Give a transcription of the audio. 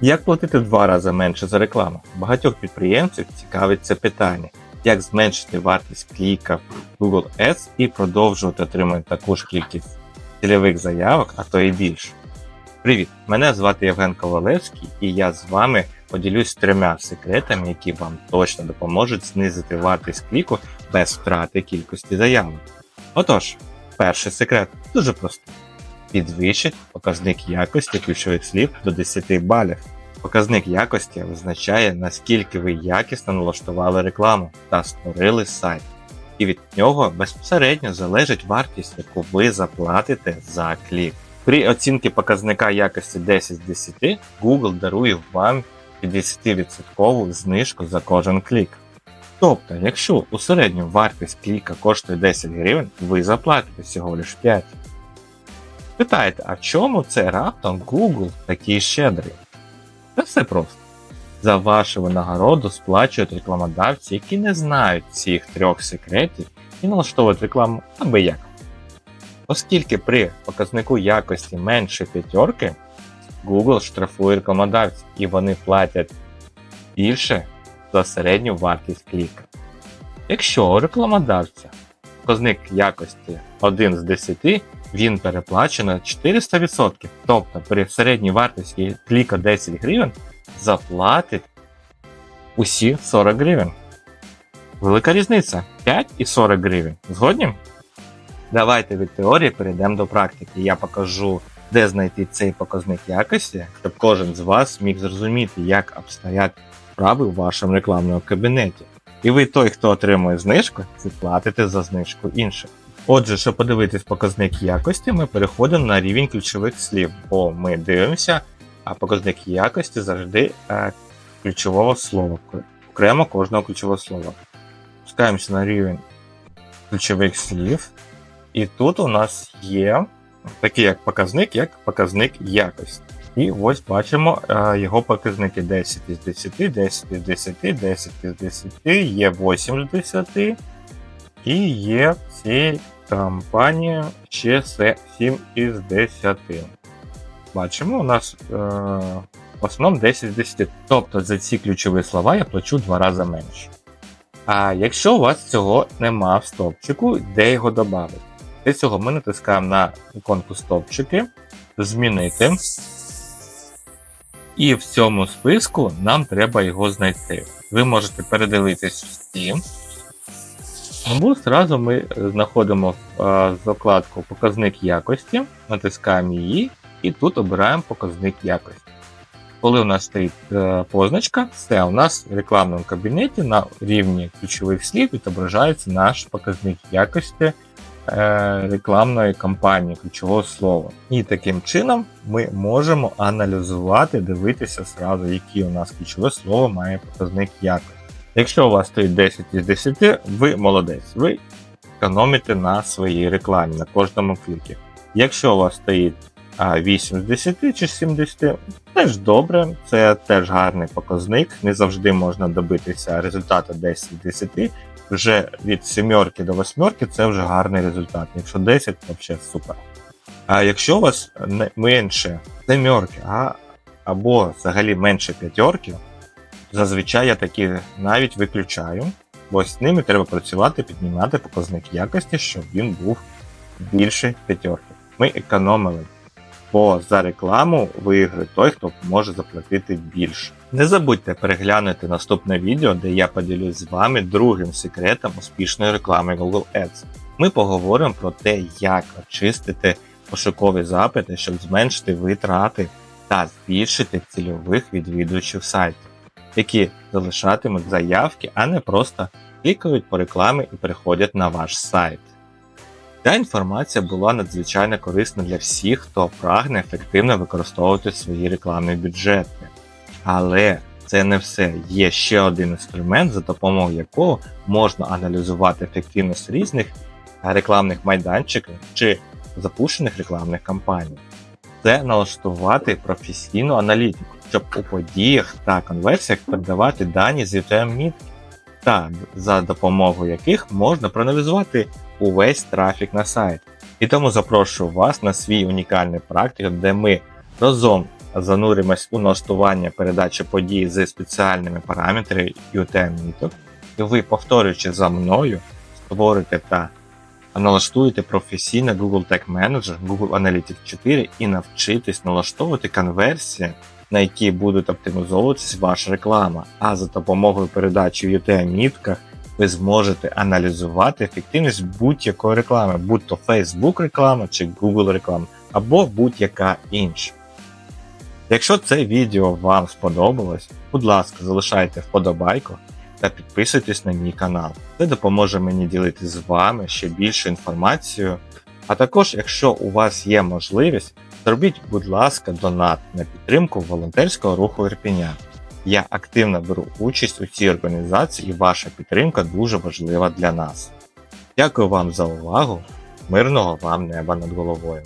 Як платити два рази менше за рекламу? Багатьох підприємців цікавить це питання. Як зменшити вартість кліка в Google Ads і продовжувати отримати таку ж кількість цільових заявок, а то і більше. Привіт! Мене звати Євген Ковалевський і я з вами поділюсь трьома секретами, які вам точно допоможуть знизити вартість кліку без втрати кількості заявок. Отож, перший секрет дуже простий. Підвищить показник якості ключових слів до 10 балів. Показник якості визначає, наскільки ви якісно налаштували рекламу та створили сайт. І від нього безпосередньо залежить вартість, яку ви заплатите за клік. При оцінці показника якості 10 з 10 Google дарує вам 50% знижку за кожен клік. Тобто, якщо у середньому вартість кліка коштує 10 гривень, ви заплатите всього лиш 5. Питаєте, а чому це раптом Google такий щедрий? Це все просто. За вашу винагороду сплачують рекламодавці, які не знають цих трьох секретів і налаштовують рекламу аби як. Оскільки при показнику якості менше п'ятерки, Google штрафує рекламодавців і вони платять більше за середню вартість кліка. Якщо у рекламодавця показник якості 1 з 10, він переплачено 400%, тобто при середній вартості кліка 10 гривень заплатить усі 40 гривень. Велика різниця 5 і 40 гривень. Згодні? Давайте від теорії перейдемо до практики. Я покажу, де знайти цей показник якості, щоб кожен з вас міг зрозуміти, як обстоять справи у вашому рекламному кабінеті. І ви той, хто отримує знижку, ви платите за знижку інших. Отже, щоб подивитись показник якості, ми переходимо на рівень ключових слів, бо ми дивимося, а показник якості завжди е, ключового слова, окремо кожного ключового слова. Спускаємося на рівень ключових слів, і тут у нас є такий як показник, як показник якості. І ось бачимо е, його показники 10 із 10, 10 із 10, 10 із 10, є 8 з 10, і є в цій компанії ще 7 із 10. Бачимо, у нас е, в основному 10 з 10. Тобто за ці ключові слова я плачу два рази менше. А якщо у вас цього нема в стовпчику, де його додати? Для цього ми натискаємо на іконку стовпчики, змінити. І в цьому списку нам треба його знайти. Ви можете передивитись в Або зразу ми знаходимо е, закладку Показник якості, натискаємо її і тут обираємо показник якості. Коли у нас стоїть е, позначка, все, у нас в рекламному кабінеті на рівні ключових слів відображається наш показник якості е, рекламної кампанії, ключового слова. І таким чином ми можемо аналізувати, дивитися зразу, які у нас ключове слово має показник якості. Якщо у вас стоїть 10 із 10, ви молодець, ви економите на своїй рекламі, на кожному клікі. Якщо у вас стоїть 8 з 10 чи 7 з 10, теж добре, це теж гарний показник. Не завжди можна добитися результату 10 з 10. Вже від 7 до 8 це вже гарний результат. Якщо 10, то взагалі супер. А якщо у вас менше 7, а, або взагалі менше 5, зазвичай я такі навіть виключаю, бо з ними треба працювати, піднімати показник якості, щоб він був більше 5. Ми економили бо за рекламу виграє той, хто може заплатити більше. Не забудьте переглянути наступне відео, де я поділюсь з вами другим секретом успішної реклами Google Ads. Ми поговоримо про те, як очистити пошукові запити, щоб зменшити витрати та збільшити цільових відвідувачів сайту, які залишатимуть заявки, а не просто клікають по рекламі і переходять на ваш сайт. Ця інформація була надзвичайно корисна для всіх, хто прагне ефективно використовувати свої рекламні бюджети. Але це не все. Є ще один інструмент, за допомогою якого можна аналізувати ефективність різних рекламних майданчиків чи запущених рекламних кампаній. Це налаштувати професійну аналітику, щоб у подіях та конверсіях передавати дані з UTM мітки та за допомогою яких можна проаналізувати увесь трафік на сайт. І тому запрошую вас на свій унікальний практик, де ми разом зануримось у налаштування передачі подій з спеціальними параметрами UTM-міток, і ви, повторюючи за мною, створите та налаштуєте професійно Google Tag Manager, Google Analytics 4 і навчитесь налаштовувати конверсії, на які будуть оптимізовуватись ваша реклама. А за допомогою передачі в UTM-мітках ви зможете аналізувати ефективність будь-якої реклами, будь то Facebook реклама чи Google реклама, або будь-яка інша. Якщо це відео вам сподобалось, будь ласка, залишайте вподобайку та підписуйтесь на мій канал. Це допоможе мені ділитися з вами ще більше інформацією. А також, якщо у вас є можливість, зробіть, будь ласка, донат на підтримку волонтерського руху Ірпіня. Я активно беру участь у цій організації і ваша підтримка дуже важлива для нас. Дякую вам за увагу, мирного вам неба над головою.